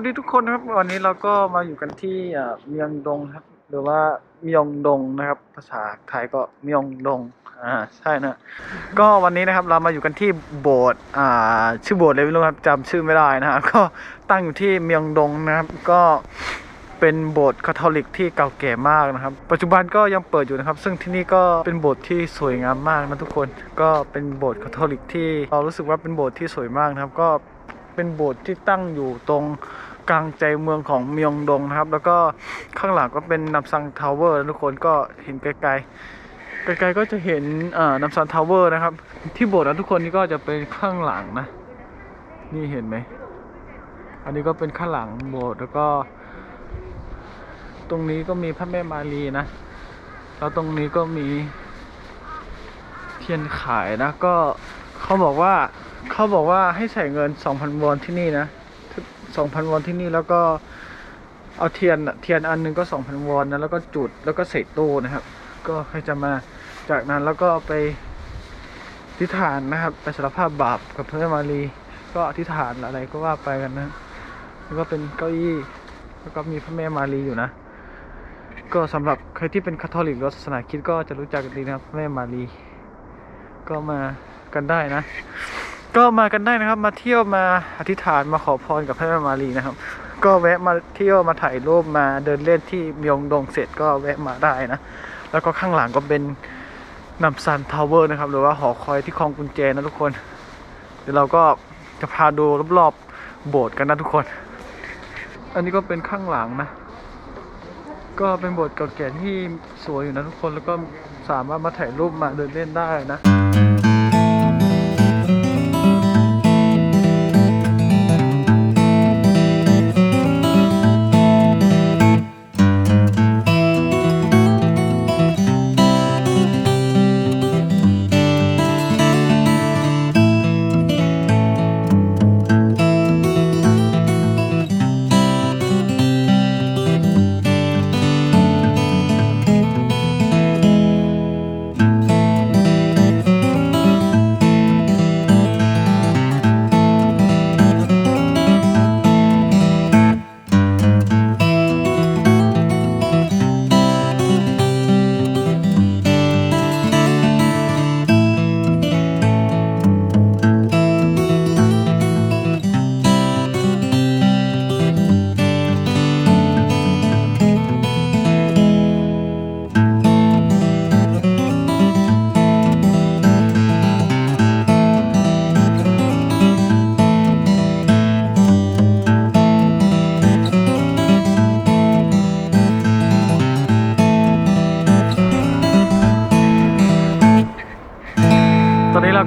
วัสดีทุกคนนะครับ วันนี้เราก็มาอยู่กันที่เมียงดงครับ หรือว่าเมียงดงนะครับ ภาษาไทยก็เมียงดงอ่าใช่นะก็วันนี้นะครับเรามาอยู่กันที่โบสถ์อ่าชื่อโบสถ์อะไรไม่รู้ครับจำชื่อไม่ได้นะฮะก็ตั้งอยู่ที่เมียงดงนะครับ ก็เป็นโบสถ์คาทอลิกที่เก่าแก่มากนะครับ ปัจจุบันก็ยังเปิดอยู่นะครับ ซึ่งที่นี่ก็เป็นโบสถ์ที่สวยงามมากนะทุกคน ก็เป็นโบสถ์คาทอลิกที่เรารู้สึกว่าเป็นโบสถ์ที่สวยมากนะครับ ก็เป็นโบสถ์ที่ตั้งอยู่ตรง กลางใจเมืองของเมียงดงนะครับ แล้วก็ข้างหลังก็เป็นนับซังทาวเวอร์ทุกคนก็เห็นไกลๆไกลๆก็จะเห็นน้ำซันทาวเวอร์นะครับ ที่โบสถ์นะทุกคนนี่ก็จะเป็นข้างหลังนะ นี่เห็นไหมอันนี้ก็เป็นข้างหลังโบสถ์แล้วก็ ตรงนี้ก็มีพระแม่มารีนะ แล้วตรงนี้ก็มีเทียนขายนะก็เขาบอกว่าเขาบอกว่าให้ใส่เงิน 2,000วอนที่นี่นะ 2,000วอนที่นี่แล้วก็เอาเทียนเทียนอันหนึงก็ 2,000วอนนะแล้วก็จุดแล้วก็ใส่ตู้นะครับ ก็ใครจะมาจากนั้นแล้วก็ไปอธิษฐานนะครับไปสารภาพบาปกับพระแม่มารีก็อธิษฐานอะไรก็ว่าไปกันนะแล้วก็เป็นเก้าอี้แล้วก็มีพระแม่มารีอยู่นะ ก็สำหรับใครที่เป็นคาทอลิกหรือศาสนาคิดก็จะรู้จักกันดีนะครับพระแม่มารีก็มากันได้นะ ก็มากันได้นะครับ มาเที่ยวมาอธิษฐานมาขอพรกับพระแม่มารีนะครับ ก็แวะมาเที่ยวมาถ่ายรูปมาเดินเล่นที่เมียงดงเสร็จก็แวะมาได้นะ แล้วก็ข้างหลังก็เป็นนัมซันทาวเวอร์นะครับ หรือว่าหอคอยที่คลองกุญแจนะทุกคน เดี๋ยวเราก็จะพาดูรอบๆโบสถ์กันนะทุกคน อันนี้ก็เป็นข้างหลังนะ ก็เป็นโบสถ์เก่าแก่ที่สวยอยู่นะทุกคน แล้วก็สามารถมาถ่ายรูปมาเดินเล่นได้นะ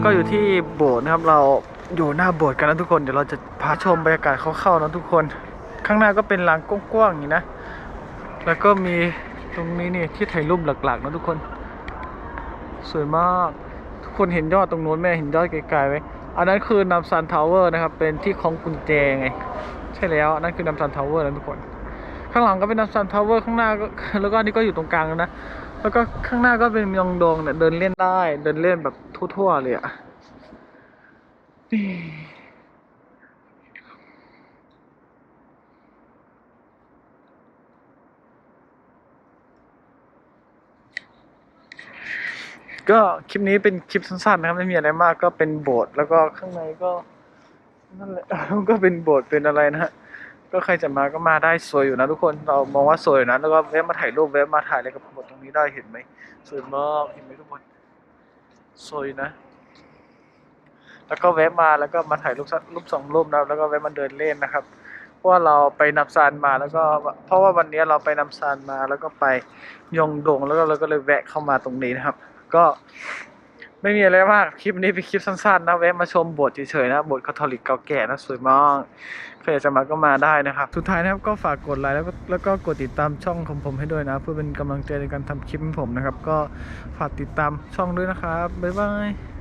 ก็อยู่ที่โบสถ์นะครับ เราอยู่หน้าโบสถ์กันนะทุกคน เดี๋ยวเราจะพาชมบรรยากาศเข้าๆนะทุกคน ข้างหน้าก็เป็นลานกว้างๆอย่างนี้นะ แล้วก็มีตรงนี้นี่ที่ถ่ายรูปหลักๆนะทุกคน สวยมาก ทุกคนเห็นยอดตรงนู้นไหมเห็นยอดไกลๆไหมอันนั้นคือนัมซันทาวเวอร์นะครับ เป็นที่ของกุญแจไง ใช่แล้วนั่นคือนัมซันทาวเวอร์นะทุกคน ข้างหลังก็เป็นนัมซันทาวเวอร์ข้างหน้าก็แล้วก็นนี้ก็อยู่ตรงกลางนะ แล้วก็ข้างหน้าก็เป็นมยองดงเนี่ยเดินเล่นได้ เดินเล่นแบบทั่วๆเลยอะก็คลิปนี้เป็นคลิปสั้นๆนะครับไม่มีอะไรมากก็เป็นโบสถ์แล้วก็ข้างในก็นั่นแหละก็เป็นโบสถ์เป็นอะไรนะฮะ ก็ใครจะมาก็มาได้สวยอยู่นะทุกคนเรามองว่าสวยนะแล้วก็แวะมาถ่ายรูปแวะมาถ่ายอะไรกับโบสถ์ตรงนี้ได้เห็นไหมสวยมากเห็นไหมทุกคนสวยนะ แล้วก็แวะมาแล้วก็มาถ่ายรูปสักรูปสองรูปนะแล้วก็แวะมาเดินเล่นนะครับเพราะว่าเราไปนำซานมาแล้วก็เพราะว่าวันนี้เราไปนำซานมาแล้วก็ไปยองดงแล้วก็เราก็เลยแวะเข้ามาตรงนี้นะครับ ก็ ไม่มีอะไรมากคลิปนี้เป็นคลิปสั้นๆนะแวะมาชมโบสถ์เฉยๆนะโบสถ์คาทอลิกเก่าแก่นะสวยมากใครอยากจะมาก็มาได้นะครับ สุดท้ายนะครับก็ฝากกดไลค์แล้วก็แล้วก็กดติดตามช่องของผมให้ด้วยนะ เพื่อเป็นกำลังใจในการทำคลิปของผมนะครับ ก็ฝากติดตามช่องด้วยนะครับบ๊ายบาย